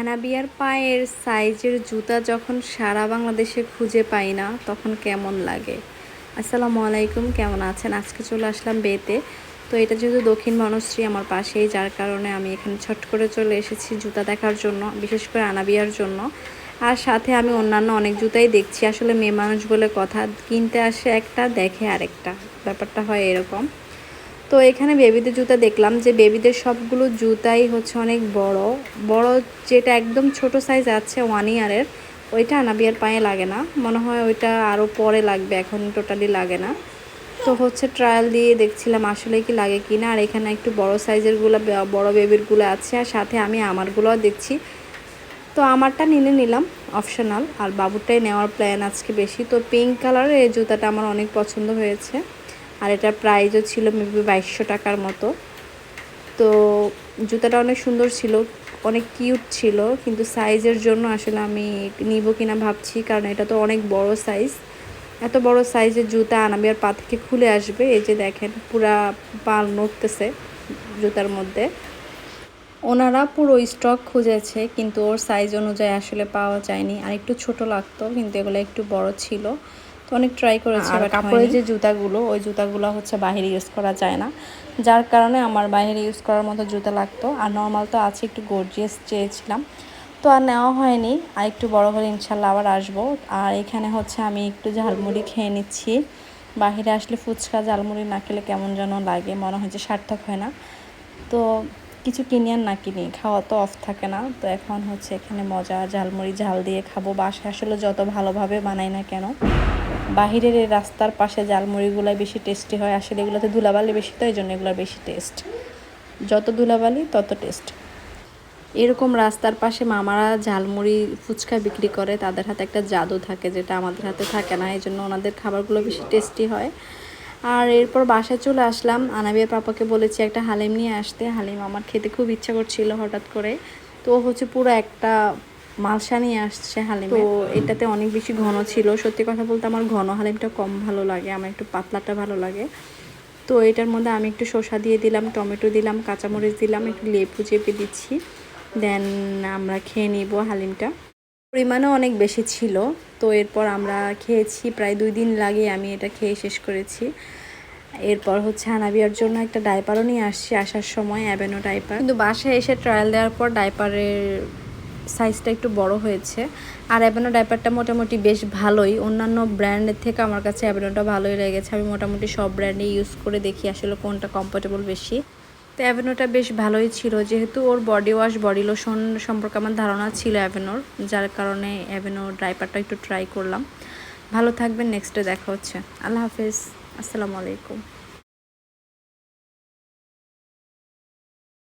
আনাবিয়ার পায়ের সাইজের জুতা যখন সারা বাংলাদেশে খুঁজে পাই না, তখন কেমন লাগে? আসসালামু আলাইকুম, কেমন আছেন? আজকে চলে আসলাম বেতে। তো এটা যেহেতু দক্ষিণ বনশ্রী আমার পাশেই, যার কারণে আমি এখানে ছট করে চলে এসেছি জুতা দেখার জন্য, বিশেষ করে আনাবিয়ার জন্য। আর সাথে আমি অন্যান্য অনেক জুতাই দেখছি, আসলে মেয়ে মানুষ বলে কথা, কিনতে আসে একটা, দেখে আরেকটা। ব্যাপারটা হয় এরকম। তো এখানে বেবিদের জুতা দেখলাম যে বেবিদের সবগুলো জুতাই হচ্ছে অনেক বড়। বড় যেটা একদম ছোট সাইজ আছে ওয়ান ইয়ারের ওইটা আনাবিয়ার পায়ে লাগে না। মনে হয় ওইটা আরও পরে লাগবে, এখন টোটালি লাগে না। তো হচ্ছে ট্রায়াল দিয়ে দেখছিলাম আসলে কি লাগে কি না, আর এখানে একটু বড় সাইজেরগুলো বড় বেবিরগুলো আছে, আর সাথে আমি আমারগুলোও দেখছি। তো আমারটা নিলে নিলাম অপশনাল আর বাবুরটাই নেওয়ার প্ল্যান আজকে বেশি। তো পিঙ্ক কালারের এই জুতাটা আমার অনেক পছন্দ হয়েছে। আর এটার প্রাইসও ছিল মেবি বাইশশো টাকার মতো। তো জুতাটা অনেক সুন্দর ছিল, অনেক কিউট ছিল, কিন্তু সাইজের জন্য আসলে আমি নিব কিনা ভাবছি, কারণ এটা তো অনেক বড় সাইজ এত বড় সাইজের জুতা আনাবি আর পা থেকে খুলে আসবে, এই যে দেখেন পুরা পাল নড়তেছে জুতার মধ্যে। ওনারা পুরো স্টক খুঁজেছে, কিন্তু ওর সাইজ অনুযায়ী আসলে পাওয়া যায়নি। আর একটু ছোট লাগতো, কিন্তু এগুলো একটু বড় ছিল। তো অনেক ট্রাই করেছি আর কাপড়ের যে জুতাগুলো ওই জুতাগুলো হচ্ছে বাহিরে ইউজ করা যায় না। যার কারণে আমার বাইরে ইউজ করার মতো জুতা লাগতো। আর নর্মাল তো আছে একটু গর্জিয়াস চেয়েছিলাম। তো আর নেওয়া হয়নি। আর একটু বড় হলে ইনশাল্লাহ আবার আসব। আর এখানে হচ্ছে আমি একটু ঝালমুড়ি খেয়ে নিচ্ছি। বাহিরে আসলে ফুচকা ঝালমুড়ি না খেলে কেমন যেন লাগে মনে হয় যে সার্থক হয় না। তো কিছু কিনি আর না কিনি খাওয়া তো অফ থাকে না। তো এখন হচ্ছে এখানে মজা ঝালমুড়ি ঝাল দিয়ে খাব। বাসায় আসলে যত ভালোভাবে বানাই না কেন। বাহিরের এই রাস্তার পাশে জালমুড়িগুলো বেশি টেস্টি হয়। আসলে এগুলোতে ধুলাবালি বেশি, তো এই জন্য এগুলো বেশি টেস্ট যত ধুলাবালি, তত টেস্ট এরকম রাস্তার পাশে মামারা ঝালমুড়ি ফুচকা বিক্রি করে, তাদের হাতে একটা জাদু থাকে যেটা আমাদের হাতে থাকে না এই জন্য ওনাদের খাবারগুলো বেশি টেস্টি হয়। আর এরপর বাসায় চলে আসলাম। আনাবিয়ার পাপাকে বলেছি, একটা হালিম নিয়ে আসতে। হালিম আমার খেতে খুব ইচ্ছা করছিল হঠাৎ করে। তো হচ্ছে পুরো একটা মালসা নিয়ে আসছে হালিম। তো এটাতে অনেক বেশি ঘন ছিল। সত্যি কথা বলতে আমার ঘন হালিমটা কম ভালো লাগে আমার একটু পাতলাটা ভালো লাগে। তো এটার মধ্যে আমি একটু শসা দিয়ে দিলাম টমেটো দিলাম কাঁচামরিচ দিলাম একটু লেবু চেপে দিচ্ছি। দেন আমরা খেয়ে নিব হালিমটা। পরিমাণও অনেক বেশি ছিল। তো এরপর আমরা খেয়েছি প্রায় দুই দিন লাগে আমি এটা খেয়ে শেষ করেছি। এরপর হচ্ছে হানাবিয়ার জন্য একটা ডাইপারও নিয়ে আসছি আসার সময় অ্যাভেনো ডাইপার। কিন্তু বাসায় এসে ট্রায়াল দেওয়ার পর ডাইপারের সাইজটা একটু বড় হয়েছে। আর অ্যাভেনো ডাইপারটা মোটামুটি বেশ ভালোই। অন্যান্য ব্র্যান্ডের থেকে আমার কাছে অ্যাভেনোটা ভালোই লেগেছে। আমি মোটামুটি সব ব্র্যান্ডে ইউজ করে দেখি আসলে কোনটা কমফোর্টেবল বেশি। তো অ্যাভেনোটা বেশ ভালোই ছিল। যেহেতু ওর বডি ওয়াশ বডি লোশন সম্পর্কে আমার ধারণা ছিল অ্যাভেনোর যার কারণে অ্যাভেনো ড্রাইপারটা একটু ট্রাই করলাম। ভালো থাকবেন নেক্সটে দেখা হচ্ছে। আল্লাহ হাফেজ। আসসালামু আলাইকুম।